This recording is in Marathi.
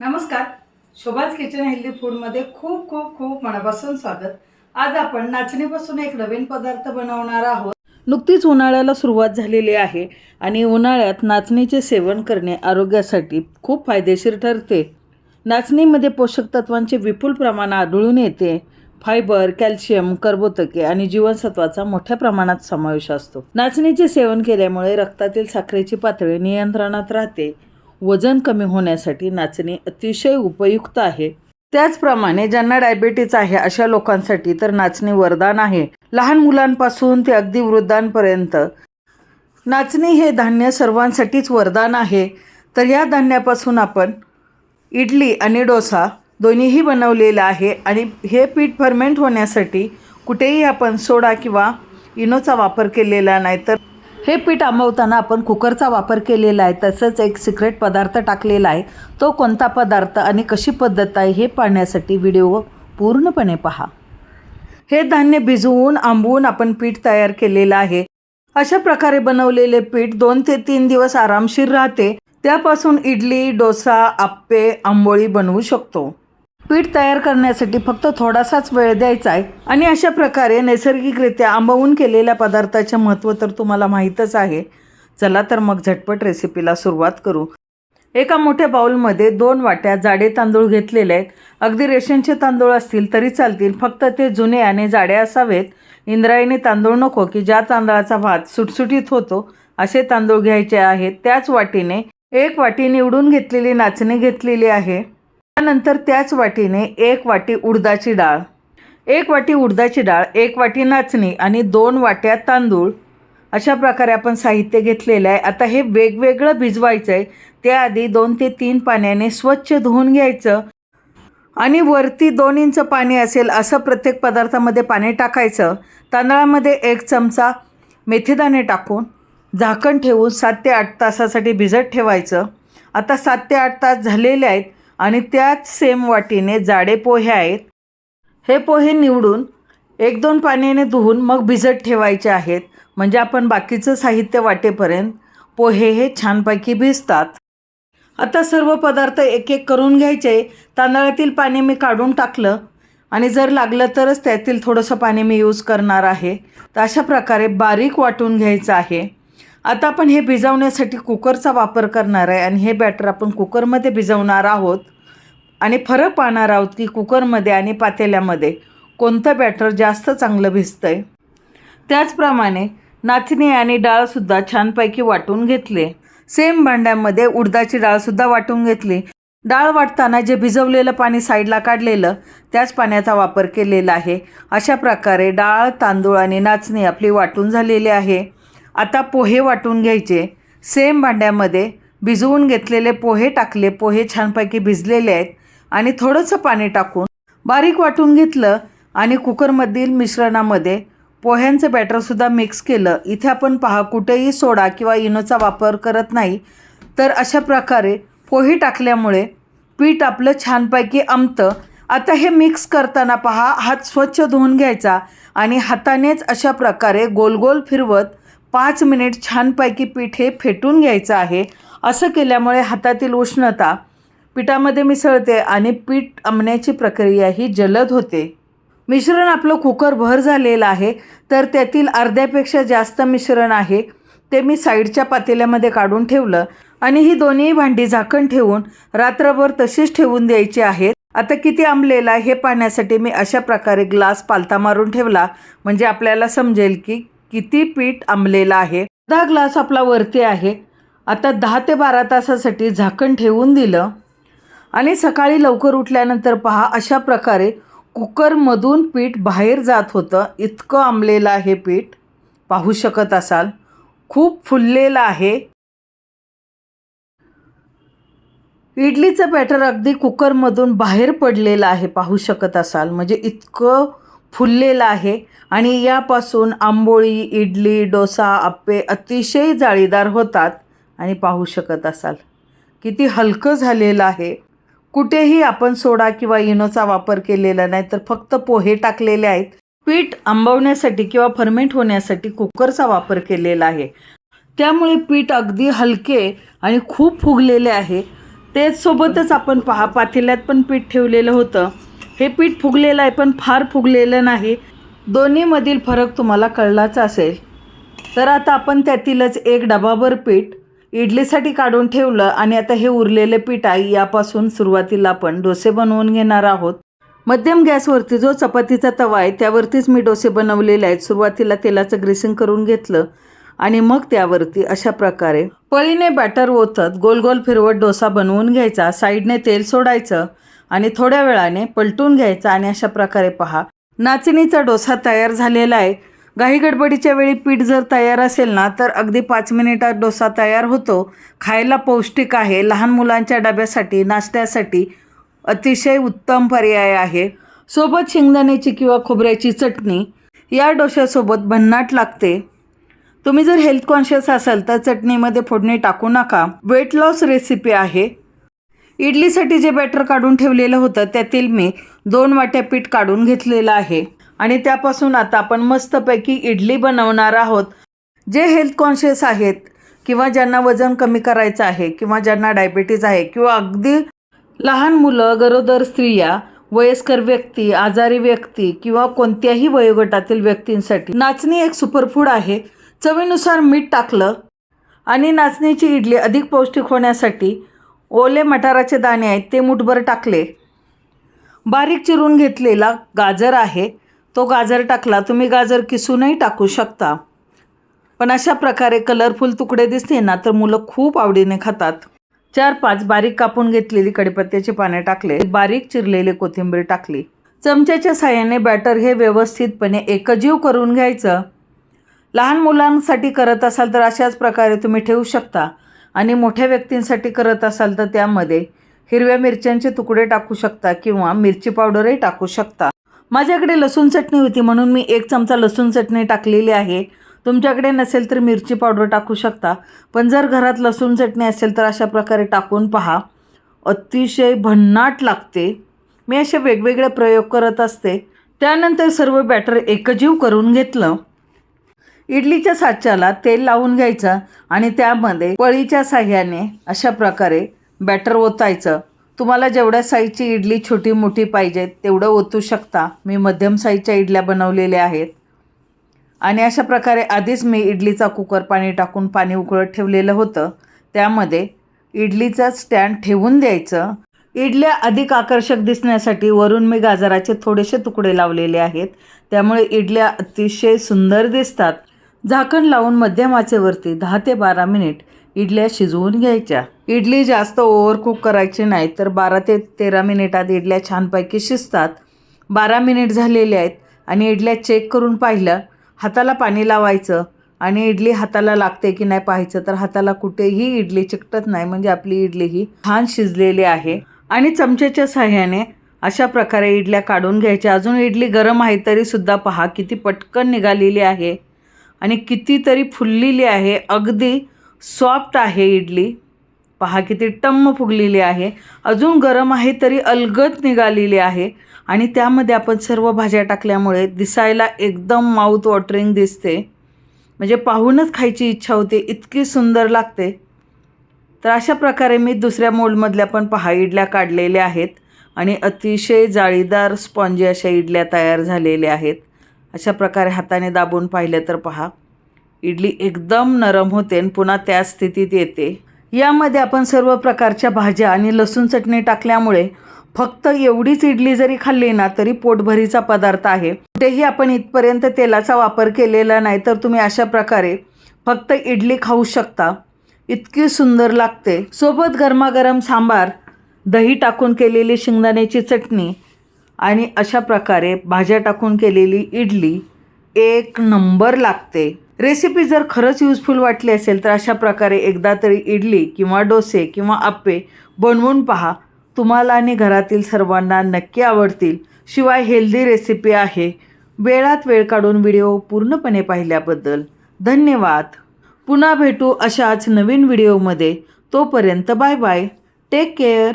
नमस्कार. शोभाज किचन हेल्दी फूडमध्ये खूप खूप खूप मनापासून स्वागत. आज आपण नाचणीपासून एक नवीन पदार्थ बनवणार आहोत. नुकतीच उन्हाळ्याला सुरुवात झालेली आहे आणि उन्हाळ्यात नाचणीचे सेवन करणे आरोग्यासाठी खूप फायदेशीर ठरते. नाचणीमध्ये पोषक तत्वांचे विपुल प्रमाण आढळून येते. फायबर कॅल्शियम कर्बोतके आणि जीवनसत्वाचा मोठ्या प्रमाणात समावेश असतो. नाचणीचे सेवन केल्यामुळे रक्तातील साखरेची पातळी नियंत्रणात राहते. वजन कमी होण्यासाठी नाचणी अतिशय उपयुक्त आहे. त्याचप्रमाणे ज्यांना डायबेटीज आहे अशा लोकांसाठी तर नाचणी वरदान आहे. लहान मुलांपासून ते अगदी वृद्धांपर्यंत. नाचणी हे धान्य सर्वांसाठीच वरदान आहे. तर या धान्यापासून आपण इडली आणि डोसा दोन्हीही बनवलेलं आहे आणि हे पीठ फर्मेंट होण्यासाठी कुठेही आपण सोडा किंवा इनोचा वापर केलेला नाही तर हे पीठ आंबवताना आपण कुकरचा वापर केलेला आहे तसंच एक सिक्रेट पदार्थ टाकलेला आहे. तो कोणता पदार्थ आणि कशी पद्धत आहे हे पाहण्यासाठी व्हिडिओ पूर्णपणे पहा. हे धान्य भिजवून आंबवून आपण पीठ तयार केलेलं आहे. अशा प्रकारे बनवलेले पीठ दोन ते तीन दिवस आरामशीर राहते. त्यापासून इडली डोसा आप्पे आंबोळी बनवू शकतो. पीठ तयार करण्यासाठी फक्त थोडासाच वेळ द्यायचा आहे. आणि अशा प्रकारे नैसर्गिकरित्या आंबवून केलेल्या पदार्थाचे महत्त्व तर तुम्हाला माहीतच आहे. चला तर मग झटपट रेसिपीला सुरुवात करू. एका मोठ्या बाऊलमध्ये दोन वाट्या जाडे तांदूळ घेतलेले आहेत. अगदी रेशनचे तांदूळ असतील तरी चालतील फक्त ते जुने आणि जाडे असावेत. इंद्रायणी तांदूळ नको की ज्या तांदळाचा भात सुटसुटीत होतो असे तांदूळ घ्यायचे आहेत. त्याच वाटीने एक वाटी निवडून घेतलेली नाचणी घेतलेली आहे. त्यानंतर त्याच वाटीने एक वाटी उडदाची डाळ एक वाटी उडदाची डाळ एक वाटी नाचणी आणि दोन वाट्या तांदूळ. अशा प्रकारे आपण साहित्य घेतलेलं आहे. आता हे वेगवेगळं भिजवायचं आहे त्याआधी दोन ते तीन पाण्याने स्वच्छ धुवून घ्यायचं. आणि वरती दोन इंच पाणी असेल असं प्रत्येक पदार्थामध्ये पाणी टाकायचं. तांदळामध्ये एक चमचा मेथीदाणे टाकून झाकण ठेवून सात ते आठ तासासाठी भिजत ठेवायचं. आता सात ते आठ तास झालेले आहेत. आणि त्याच सेम वाटीने जाडे पोहे आहेत. हे पोहे निवडून एक दोन पाण्याने धुवून मग भिजत ठेवायचे आहेत. म्हणजे आपण बाकीचं साहित्य वाटेपर्यंत पोहे हे छानपैकी भिजतात. आता सर्व पदार्थ एक एक करून घ्यायचे. तांदळातील पाणी मी काढून टाकलं. आणि जर लागलं तरच त्यातील थोडंसं पाणी मी यूज करणार आहे. तर अशा प्रकारे बारीक वाटून घ्यायचं आहे. आता आपण हे भिजवण्यासाठी कुकरचा वापर करणार आहे आणि हे बॅटर आपण कुकरमध्ये भिजवणार आहोत. आणि फरक पाहणार आहोत की कुकरमध्ये आणि पातेल्यामध्ये कोणतं बॅटर जास्त चांगलं भिजतं आहे त्याचप्रमाणे नाचणी आणि डाळसुद्धा छानपैकी वाटून घेतले. सेम भांड्यामध्ये उडदाची डाळसुद्धा वाटून घेतली. डाळ वाटताना जे भिजवलेलं पाणी साईडला काढलेलं त्याच पाण्याचा वापर केलेला आहे. अशा प्रकारे डाळ तांदूळ आणि नाचणी आपली वाटून झालेली आहे. आता पोहे वाटून घ्यायचे. सेम भांड्यामध्ये भिजवून घेतलेले पोहे टाकले. पोहे छानपैकी भिजलेले आहेत आणि थोडंसं पाणी टाकून बारीक वाटून घेतलं आणि कुकरमधील मिश्रणामध्ये पोह्यांचं बॅटरसुद्धा मिक्स केलं. इथे आपण पहा कुठेही सोडा किंवा इनोचा वापर करत नाही. तर अशा प्रकारे पोहे टाकल्यामुळे पीठ आपलं छानपैकी आमतं आता हे मिक्स करताना पहा हात स्वच्छ धुवून घ्यायचा आणि हातानेच अशा प्रकारे गोल गोल फिरवत पाच मिनिट छानपैकी पीठ हे फेटून घ्यायचं आहे. असं केल्यामुळे हातातील उष्णता पिठामध्ये मिसळते आणि पीठ आंबण्याची प्रक्रिया ही जलद होते. मिश्रण आपलं कुकर भर झालेलं आहे तर त्यातील अर्ध्यापेक्षा जास्त मिश्रण आहे. ते मी साईडच्या पातेल्यामध्ये काढून ठेवलं आणि ही दोन्ही भांडी झाकण ठेवून रात्रभर तशीच ठेवून द्यायची आहेत. आता किती आंबलेला आहे हे पाहण्यासाठी मी अशा प्रकारे ग्लास पालथा मारून ठेवला. म्हणजे आपल्याला समजेल की किती पीठ आंबलेलं आहे? अर्धा ग्लास आपला वरती आहे. आता दहा ते बारा तासासाठी झाकण ठेवून दिलं. आणि सकाळी लवकर उठल्यानंतर पहा अशा प्रकारे कुकरमधून पीठ बाहेर जात होतं. इतकं आंबलेलं आहे पीठ. पाहू शकत असाल. खूप फुललेलं आहे. इडलीचं बॅटर अगदी कुकरमधून बाहेर पडलेलं आहे. पाहू शकत असाल. म्हणजे इतकं फुललेलं आहे. आणि यापासून आंबोळी इडली डोसा आप्पे अतिशय जाळीदार होतात. आणि पाहू शकत असाल किती हलकं झालेलं आहे. कुठेही आपण सोडा किंवा इनोचा वापर केलेला नाही तर फक्त पोहे टाकलेले आहेत. पीठ आंबवण्यासाठी किंवा फर्मेंट होण्यासाठी कुकरचा वापर केलेला आहे. त्यामुळे पीठ अगदी हलके आणि खूप फुगलेले आहे. त्याचसोबतच सोबतच आपण पहा पातेल्यात पण पीठ ठेवलेलं होतं. हे पीठ फुगलेलं आहे पण फार फुगलेलं नाही. दोन्हीमधील फरक तुम्हाला कळलाच असेल. तर आता आपण त्यातीलच एक डबाभर पीठ इडलीसाठी काढून ठेवलं आणि आता हे उरलेले पीठ आहे यापासून सुरुवातीला आपण डोसे बनवून घेणार आहोत. मध्यम गॅसवरती जो चपातीचा तवा आहे त्यावरतीच मी डोसे बनवलेले आहेत. सुरुवातीला तेलाचं ग्रेसिंग करून घेतलं आणि मग त्यावरती अशा प्रकारे पळीने बॅटर ओतत गोल गोल फिरवत डोसा बनवून घ्यायचा. साईडने तेल सोडायचं. आणि थोड्या वेळाने पलटून घ्यायचा आणि अशा प्रकारे पहा. नाचणीचा डोसा तयार झालेला आहे. घाई गडबडीच्या वेळी पीठ जर तयार असेल ना तर अगदी पाच मिनिटात डोसा तयार होतो. खायला पौष्टिक आहे. लहान मुलांच्या डब्यासाठी नाश्त्यासाठी अतिशय उत्तम पर्याय आहे. सोबत शेंगदाण्याची किंवा खोबऱ्याची चटणी. या डोश्यासोबत भन्नाट लागते. तुम्ही जर हेल्थ कॉन्शियस असाल तर चटणीमध्ये फोडणी टाकू नका. वेट लॉस रेसिपी आहे. इडलीसाठी जे बॅटर काढून ठेवलेलं होतं त्यातील मी दोन वाट्या पीठ काढून घेतलेलं आहे. आणि त्यापासून आता आपण मस्तपैकी इडली बनवणार आहोत. जे हेल्थ कॉन्शियस आहेत किंवा ज्यांना वजन कमी करायचं आहे किंवा ज्यांना डायबिटीज आहे किंवा अगदी लहान मुलं गरोदर स्त्रिया वयस्कर व्यक्ती आजारी व्यक्ती किंवा कोणत्याही वयोगटातील व्यक्तींसाठी नाचणी एक सुपरफूड आहे. चवीनुसार मीठ टाकलं आणि नाचणीची इडली अधिक पौष्टिक होण्यासाठी ओले मटाराचे दाणे आहेत ते मुठभर टाकले. बारीक चिरून घेतलेला गाजर आहे. तो गाजर टाकला तुम्ही गाजर किसूनही टाकू शकता. पण अशा प्रकारे कलरफुल तुकडे दिसते ना तर मुलं खूप आवडीने खातात. चार पाच बारीक कापून घेतलेली कडीपत्त्याची पाने टाकले बारीक चिरलेली कोथिंबीर टाकली. चमच्याच्या साह्याने बॅटर हे व्यवस्थितपणे एकजीव करून घ्यायचं. लहान मुलांसाठी करत असाल तर अशाच प्रकारे तुम्ही ठेवू शकता. आणि मोठ्या व्यक्तींसाठी करत असाल तर त्यामध्ये हिरव्या मिरच्यांचे तुकडे टाकू शकता किंवा मिरची पावडरही टाकू शकता. माझ्याकडे लसूण चटणी होती म्हणून मी एक चमचा लसूण चटणी टाकलेली आहे. तुमच्याकडे नसेल तर मिरची पावडर टाकू शकता. पण जर घरात लसूण चटणी असेल तर अशा प्रकारे टाकून पहा. अतिशय भन्नाट लागते. मी असे वेगवेगळे प्रयोग करत असते. त्यानंतर सर्व बॅटर एकजीव करून घेतलं. इडलीच्या साच्याला तेल लावून घ्यायचं आणि त्यामध्ये पळीच्या साह्याने अशा प्रकारे बॅटर ओतायचं. तुम्हाला जेवढ्या साईजची इडली छोटी मोठी पाहिजे तेवढं ओतू शकता. मी मध्यम साईजच्या इडल्या बनवलेल्या आहेत. आणि अशा प्रकारे आधीच मी इडलीचा कुकर पाणी टाकून पाणी उकळत ठेवलेलं होतं. त्यामध्ये इडलीचा स्टँड ठेवून द्यायचं. इडल्या अधिक आकर्षक दिसण्यासाठी वरून मी गाजराचे थोडेसे तुकडे लावलेले आहेत. त्यामुळे इडल्या अतिशय सुंदर दिसतात. झाकण लावून मध्यम आचेवरती दहा ते बारा मिनिट इडल्या शिजवून घ्यायच्या. इडली जास्त ओव्हरकुक करायची नाही तर बारा ते तेरा मिनिटात इडल्या छानपैकी शिजतात. बारा मिनिट झालेले आहेत आणि इडल्या चेक करून पाहिलं हाताला पाणी लावायचं आणि इडली हाताला लागते की नाही पाहायचं तर हाताला कुठेही इडली चिकटत नाही म्हणजे आपली इडली ही छान शिजलेली आहे. आणि चमच्याच्या साह्याने अशा प्रकारे इडल्या काढून घ्यायच्या. अजून इडली गरम आहे तरीसुद्धा पहा किती पटकन निघालेली आहे. आणि कितीतरी फुललेली आहे. अगदी सॉफ्ट आहे इडली. पहा किती टम्म फुगलेली आहे. अजून गरम आहे तरी अलगद निघालेली आहे. आणि त्यामध्ये आपण सर्व भाज्या टाकल्यामुळे दिसायला एकदम माउथ वॉटरिंग दिसते. म्हणजे पाहूनच खायची इच्छा होते. इतकी सुंदर लागते. तर अशा प्रकारे मी दुसऱ्या मोल्डमधल्या पण पहा इडल्या काढलेल्या आहेत. आणि अतिशय जाळीदार स्पॉन्जी अशा इडल्या तयार झालेल्या आहेत. अशा प्रकारे हाताने दाबून पाहिलं तर पहा. इडली एकदम नरम होते आणि पुन्हा त्या स्थितीत येते. यामध्ये आपण सर्व प्रकारच्या भाज्या आणि लसूण चटणी टाकल्यामुळे फक्त एवढीच इडली जरी खाल्ली ना तरी पोटभरीचा पदार्थ आहे. कुठेही आपण इथपर्यंत तेलाचा वापर केलेला नाही तर तुम्ही अशा प्रकारे फक्त इडली खाऊ शकता. इतकी सुंदर लागते. सोबत गरमागरम सांबार दही टाकून केलेली शेंगदाण्याची चटणी आणि अशा प्रकारे भाज्या टाकून केलेली इडली एक नंबर लागते. रेसिपी जर खरंच युजफुल वाटली असेल तर अशा प्रकारे एकदा तरी इडली किंवा डोसे किंवा आप्पे बनवून पहा. तुम्हाला आणि घरातील सर्वांना नक्की आवडतील. शिवाय हेल्दी रेसिपी आहे. वेळात वेळ काढून व्हिडिओ पूर्णपणे पाहिल्याबद्दल धन्यवाद. पुन्हा भेटू अशाच नवीन व्हिडिओमध्ये तोपर्यंत बाय बाय टेक केअर